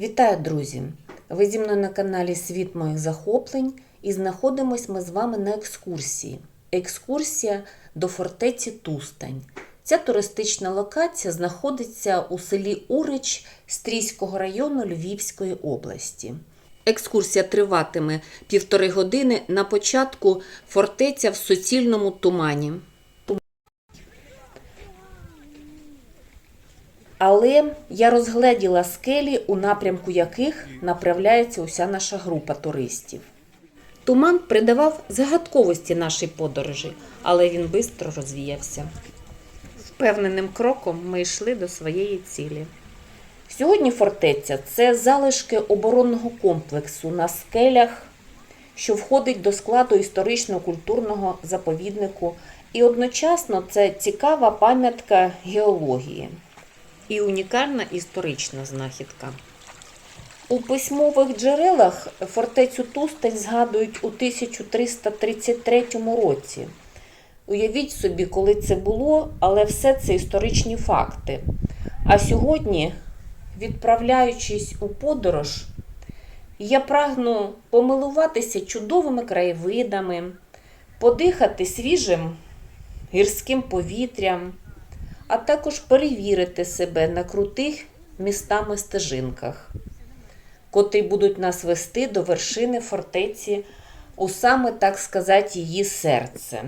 Вітаю, друзі! Ви зі мною на каналі Світ моїх захоплень і знаходимось ми з вами на екскурсії. Екскурсія до фортеці Тустань. Ця туристична локація знаходиться у селі Урич Стрійського району Львівської області. Екскурсія триватиме півтори години. На початку фортеця в суцільному тумані. Але я розгледіла скелі, у напрямку яких направляється уся наша група туристів. Туман придавав загадковості нашій подорожі, але він швидко розвіявся. Впевненим кроком ми йшли до своєї цілі. Сьогодні фортеця це залишки оборонного комплексу на скелях, що входить до складу історично-культурного заповіднику, і одночасно це цікава пам'ятка геології і унікальна історична знахідка. У письмових джерелах фортецю Тустань згадують у 1333 році. Уявіть собі, коли це було, але все це історичні факти. А сьогодні, відправляючись у подорож, я прагну помилуватися чудовими краєвидами, подихати свіжим гірським повітрям, а також перевірити себе на крутих містами стежинках, котрі будуть нас вести до вершини фортеці у саме, так сказати, її серце.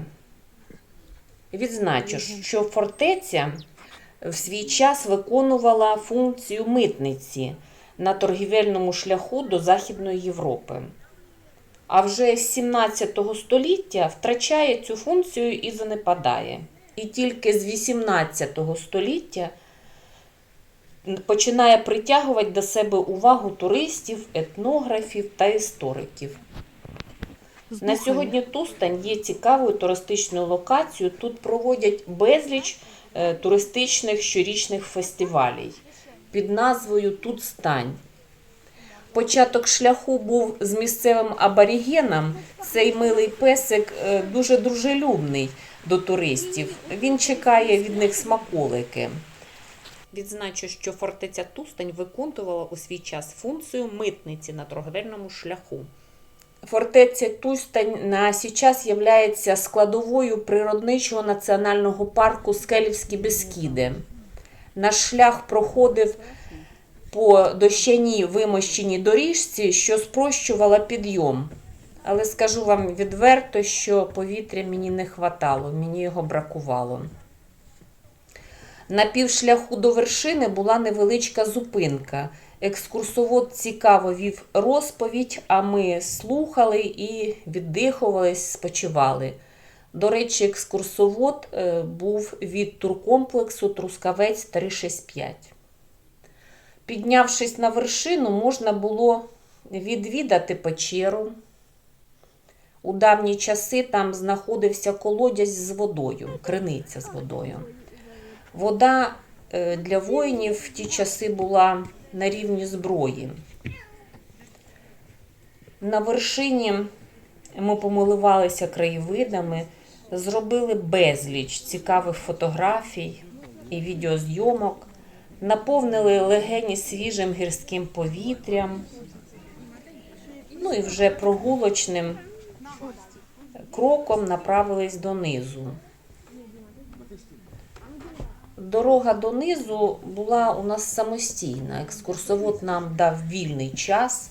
Відзначу, що фортеця в свій час виконувала функцію митниці на торгівельному шляху до Західної Європи. А вже з 17 століття втрачає цю функцію і занепадає. І тільки з 18 століття починає притягувати до себе увагу туристів, етнографів та істориків. На сьогодні Тустань є цікавою туристичною локацією. Тут проводять безліч е, туристичних щорічних фестивалів під назвою Тут стань. Початок шляху був з місцевим аборігеном. Цей милий песик е, дуже дружелюбний до туристів. Він чекає від них смаколики. Відзначу, що фортеця Тустань виконувала у свій час функцію митниці на торговельному шляху. Фортеця Тустань на сейчас є складовою природничого національного парку Скелівські Бескіди. Наш шлях проходив по дощаній вимощеній доріжці, що спрощувала підйом. Але скажу вам відверто, що повітря мені не хватало, мені його бракувало. На півшляху до вершини була невеличка зупинка. Екскурсовод цікаво вів розповідь, а ми слухали і віддихувались, спочивали. До речі, екскурсовод е, був від туркомплексу Трускавець 365. Піднявшись на вершину, можна було відвідати печеру. У давні часи там знаходився колодязь з водою, криниця з водою. Вода е, для воїнів в ті часи була на рівні зброї. На вершині ми помилувалися краєвидами, зробили безліч цікавих фотографій і відеозйомок, наповнили легені свіжим гірським повітрям. Ну і вже прогулочним кроком направились донизу. Дорога донизу була у нас самостійна. Екскурсовод нам дав вільний час.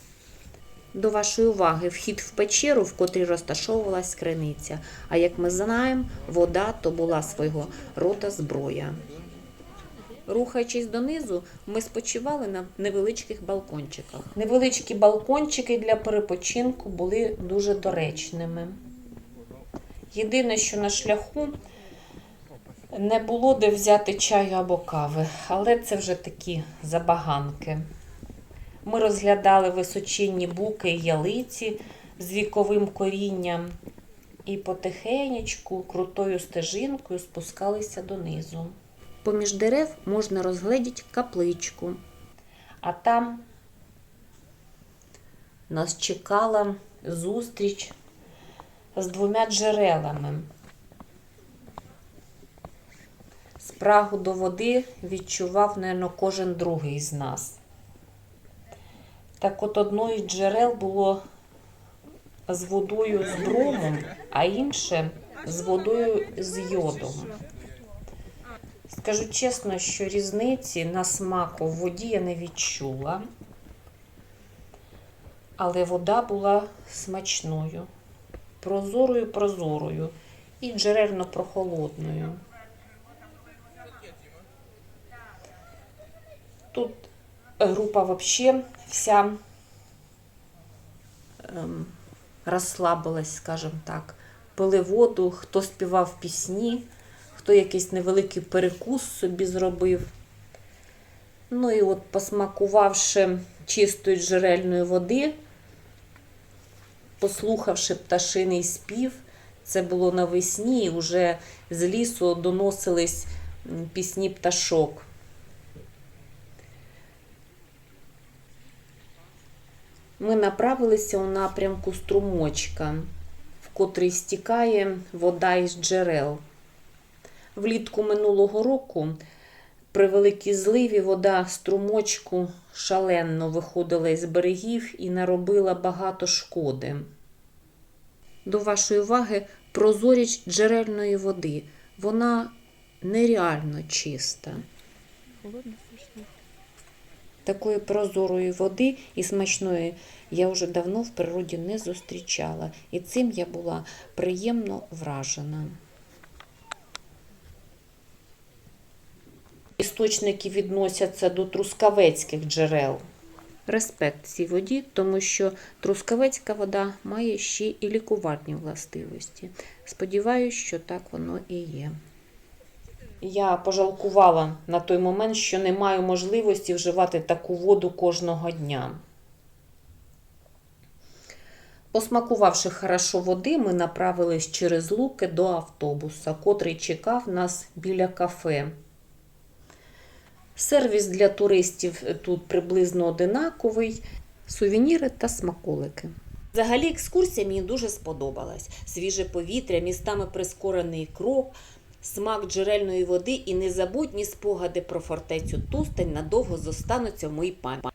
До вашої уваги, вхід в печеру, в котрій розташовувалась криниця. А як ми знаємо, вода то була свого рода зброя. Рухаючись донизу, ми спочивали на невеличких балкончиках. Невеличкі балкончики для перепочинку були дуже доречними. Єдине, що на шляху не було де взяти чаю або кави, але це вже такі забаганки. Ми розглядали височинні буки і ялиці з віковим корінням і потихенечку, крутою стежинкою спускалися донизу. Поміж дерев можна розгледіти капличку, а там нас чекала зустріч з двома джерелами. Спрагу до води відчував, напевно, кожен другий з нас. Так от одно із джерел було з водою з бромом, а інше з водою з йодом. Скажу чесно, що різниці на смак у воді я не відчула, але вода була смачною, прозорою прозорою і джерельно прохолодною. Тут група взагалі вся ем, розслабилась, скажімо так. Пили воду, хто співав пісні, хто якийсь невеликий перекус собі зробив. Ну і от, посмакувавши чистої джерельної води, послухавши пташиний спів, це було навесні, і вже з лісу доносились пісні пташок. Ми направилися у напрямку струмочка, в котрий стікає вода із джерел. Влітку минулого року при великій зливі вода струмочку шалено виходила із берегів і наробила багато шкоди. До вашої уваги прозорість джерельної води. Вона нереально чиста. Такої прозорої води і смачної я вже давно в природі не зустрічала, і цим я була приємно вражена. Істочники відносяться до трускавецьких джерел. Респект цій воді, тому що трускавецька вода має ще і лікувальні властивості. Сподіваюсь, що так воно і є. Я пожалкувала на той момент, що не маю можливості вживати таку воду кожного дня. Посмакувавши хорошо води, ми направились через луки до автобуса, котрий чекав нас біля кафе. Сервіс для туристів тут приблизно одинаковий, сувеніри та смаколики. Взагалі екскурсія мені дуже сподобалась. Свіже повітря, містами прискорений крок, смак джерельної води і незабутні спогади про фортецю Тустань надовго зостануться в моїй пам'яті.